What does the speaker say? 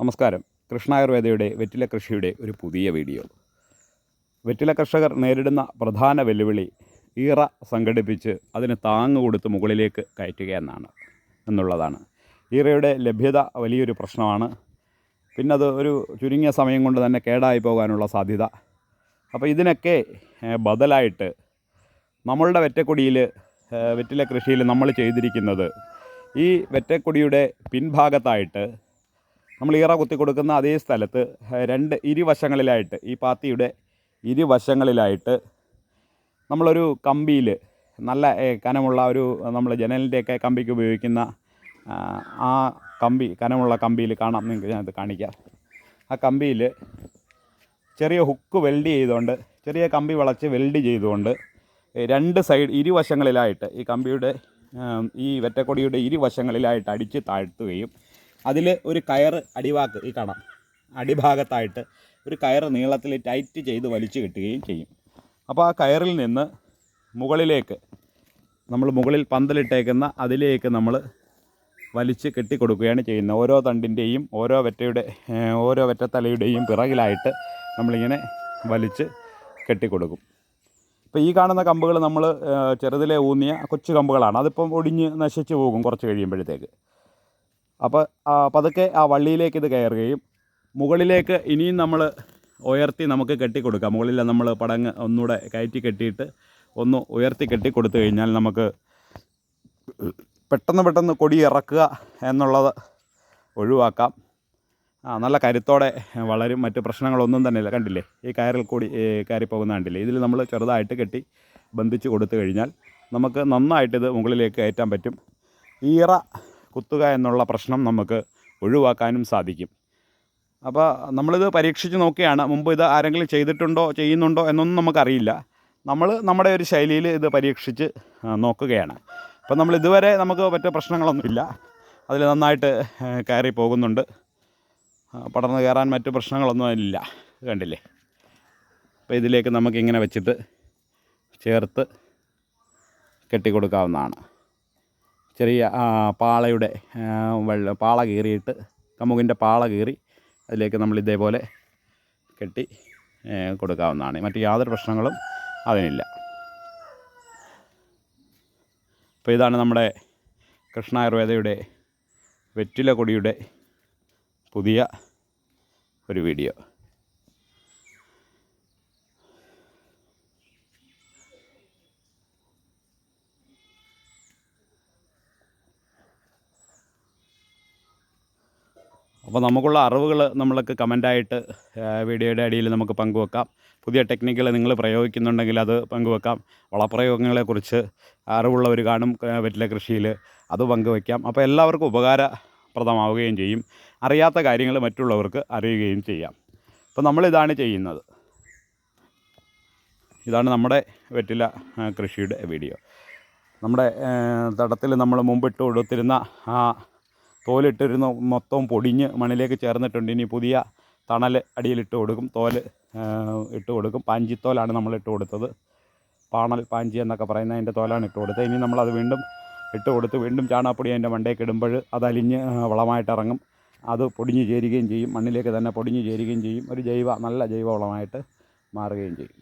നമസ്കാരം. കൃഷ്ണായുർവേദയുടെ വെറ്റില കൃഷിയുടെ ഒരു പുതിയ വീഡിയോ. വെറ്റില കർഷകർ നേരിടുന്ന പ്രധാന വെല്ലുവിളി ഈറ സംഘടിപ്പിച്ച് അതിന് താങ്ങ് കൊടുത്ത് മുകളിലേക്ക് കയറ്റുക എന്നാണ് എന്നുള്ളതാണ്. ഈറയുടെ ലഭ്യത വലിയൊരു പ്രശ്നമാണ്. പിന്നെ അത് ഒരു ചുരുങ്ങിയ സമയം കൊണ്ട് തന്നെ കേടായി പോകാനുള്ള സാധ്യത. അപ്പോൾ ഇതിനൊക്കെ ബദലായിട്ട് നമ്മളുടെ വെറ്റക്കൊടിയിൽ വെറ്റില കൃഷിയിൽ നമ്മൾ ചെയ്തിരിക്കുന്നത് ഈ വെറ്റക്കൊടിയുടെ പിൻഭാഗത്തായിട്ട് നമ്മൾ ഈറ കുത്തി കൊടുക്കുന്ന അതേ സ്ഥലത്ത് രണ്ട് ഇരുവശങ്ങളിലായിട്ട് ഈ പാത്തിയുടെ ഇരുവശങ്ങളിലായിട്ട് നമ്മളൊരു കമ്പിയിൽ നല്ല കനമുള്ള ഒരു നമ്മൾ ജനലിന്റെയൊക്കെ കമ്പിക്ക് ഉപയോഗിക്കുന്ന ആ, കമ്പി കനമുള്ള കമ്പിയിൽ കാണാം നിങ്ങൾക്ക് ഞാനത് കാണിക്കാം. ആ കമ്പിയിൽ ചെറിയ ഹുക്ക് വെൽഡ് ചെയ്തുകൊണ്ട് ചെറിയ കമ്പി വളച്ച് വെൽഡ് ചെയ്തുകൊണ്ട് രണ്ട് സൈഡ് ഇരുവശങ്ങളിലായിട്ട് ഈ കമ്പിയുടെ ഈ വെറ്റക്കൊടിയുടെ ഇരുവശങ്ങളിലായിട്ട് അടിച്ച് താഴ്ത്തുകയും അതിൽ ഒരു കയർ അടിവാക്ക് ഈ കാണാം അടിഭാഗത്തായിട്ട് ഒരു കയർ നീളത്തിൽ ടൈറ്റ് ചെയ്ത് വലിച്ചു കെട്ടുകയും ചെയ്യും. അപ്പോൾ ആ കയറിൽ നിന്ന് മുകളിലേക്ക് നമ്മൾ മുകളിൽ പന്തലിട്ടേക്കുന്ന അതിലേക്ക് നമ്മൾ വലിച്ച് കെട്ടിക്കൊടുക്കുകയാണ് ചെയ്യുന്നത്. ഓരോ തണ്ടിന്റെയും ഓരോ വെറ്റയുടെ ഓരോ വെറ്റത്തലയുടെയും പിറകിലായിട്ട് നമ്മളിങ്ങനെ വലിച്ച് കെട്ടിക്കൊടുക്കും. ഇപ്പോൾ ഈ കാണുന്ന കമ്പുകൾ നമ്മൾ ചെറുതിലെ ഊന്നിയ കൊച്ചു കമ്പുകളാണ്. അതിപ്പം ഒടിഞ്ഞ് നശിച്ചു പോകും കുറച്ച് കഴിയുമ്പോഴത്തേക്ക്. അപ്പോൾ പതുക്കെ ആ വള്ളിയിലേക്ക് ഇത് കയറുകയും മുകളിലേക്ക് ഇനിയും നമ്മൾ ഉയർത്തി നമുക്ക് കെട്ടിക്കൊടുക്കാം. മുകളിൽ നമ്മൾ പടങ്ങ് ഒന്നുകൂടെ കയറ്റി കെട്ടിയിട്ട് ഒന്ന് ഉയർത്തി കെട്ടി കൊടുത്തു കഴിഞ്ഞാൽ നമുക്ക് പെട്ടെന്ന് പെട്ടെന്ന് കൊടി ഇറക്കുക എന്നുള്ളത് ഒഴിവാക്കാം. ആ നല്ല കരുത്തോടെ വളരും. മറ്റ് പ്രശ്നങ്ങളൊന്നും തന്നെ ഇല്ല. കണ്ടില്ലേ? ഈ കയറിൽ കൂടി കയറിപ്പോകുന്ന കയറി പോകുന്ന കണ്ടില്ലേ? ഇതിൽ നമ്മൾ ചെറുതായിട്ട് കെട്ടി ബന്ധിച്ച് കൊടുത്തു കഴിഞ്ഞാൽ നമുക്ക് നന്നായിട്ടിത് മുകളിലേക്ക് കയറ്റാൻ പറ്റും. ഈറ കുത്തുക എന്നുള്ള പ്രശ്നം നമുക്ക് ഒഴിവാക്കാനും സാധിക്കും. അപ്പോൾ നമ്മളിത് പരീക്ഷിച്ച് നോക്കിയാണ് മുമ്പ് ഇത് ആരെങ്കിലും ചെയ്തിട്ടുണ്ടോ ചെയ്യുന്നുണ്ടോ എന്നൊന്നും നമുക്കറിയില്ല. നമ്മൾ നമ്മുടെ ഒരു ശൈലിയിൽ ഇത് പരീക്ഷിച്ച് നോക്കുകയാണ്. അപ്പോൾ നമ്മൾ ഇതുവരെ നമുക്ക് മറ്റ് പ്രശ്നങ്ങളൊന്നുമില്ല അതിൽ നന്നായിട്ട് കയറി പോകുന്നുണ്ട്. പടർന്നു കയറാൻ മറ്റു പ്രശ്നങ്ങളൊന്നും ഇല്ല. കണ്ടില്ലേ? അപ്പോൾ ഇതിലേക്ക് നമുക്കിങ്ങനെ വെച്ചിട്ട് ചേർത്ത് കെട്ടിക്കൊടുക്കാവുന്നതാണ്. ചെറിയ പാളയുടെ വെള്ളം പാള കീറിയിട്ട് കമുകിന്റെ പാള കീറി അതിലേക്ക് നമ്മൾ ഇതേപോലെ കെട്ടി കൊടുക്കാവുന്നതാണ്. മറ്റു യാതൊരു പ്രശ്നങ്ങളും അതിനില്ല. അപ്പോൾ ഇതാണ് നമ്മുടെ കൃഷ്ണ ആയുർവേദയുടെ വെറ്റില കൊടിയുടെ പുതിയ ഒരു വീഡിയോ. അപ്പോൾ നമുക്കുള്ള അറിവുകൾ നമ്മൾക്ക് കമന്റായിട്ട് വീഡിയോയുടെ അടിയിൽ നമുക്ക് പങ്കുവെക്കാം. പുതിയ ടെക്നിക്കുകൾ നിങ്ങൾ പ്രയോഗിക്കുന്നുണ്ടെങ്കിൽ അത് പങ്കുവെക്കാം. വളപ്രയോഗങ്ങളെക്കുറിച്ച് അറിവുള്ളവർ കാണും വെറ്റില കൃഷിയിൽ അത് പങ്കുവെക്കാം. അപ്പോൾ എല്ലാവർക്കും ഉപകാരപ്രദമാവുകയും ചെയ്യും. അറിയാത്ത കാര്യങ്ങൾ മറ്റുള്ളവർക്ക് അറിയുകയും ചെയ്യാം. അപ്പോൾ നമ്മളിതാണ് ചെയ്യുന്നത്. ഇതാണ് നമ്മുടെ വെറ്റില കൃഷിയുടെ വീഡിയോ. നമ്മുടെ തടത്തിൽ നമ്മൾ മുമ്പിട്ട് കൊടുത്തിരുന്ന ആ തോലിട്ടിരുന്ന. മൊത്തം പൊടിഞ്ഞ് മണ്ണിലേക്ക് ചേർന്നിട്ടുണ്ട്. ഇനി പുതിയ തണൽ അടിയിലിട്ട് കൊടുക്കും. തോൽ ഇട്ട് കൊടുക്കും. പാഞ്ചിത്തോലാണ് നമ്മൾ ഇട്ട് കൊടുത്തത്. പാണൽ പാഞ്ചി എന്നൊക്കെ പറയുന്ന അതിന്റെ തോലാണ് ഇട്ട് കൊടുത്തത്. ഇനി നമ്മളത് വീണ്ടും ഇട്ട് കൊടുത്ത് വീണ്ടും ചാണകപ്പൊടി അതിന്റെ മണ്ടേക്ക് ഇടുമ്പോൾ അത് അലിഞ്ഞ് വളമായിട്ട് ഇറങ്ങും. അത് പൊടിഞ്ഞ് ചേരുകയും ചെയ്യും. മണ്ണിലേക്ക് തന്നെ പൊടിഞ്ഞ് ചേരുകയും ചെയ്യും. ഒരു ജൈവ നല്ല ജൈവ വളമായിട്ട് മാറുകയും ചെയ്യും.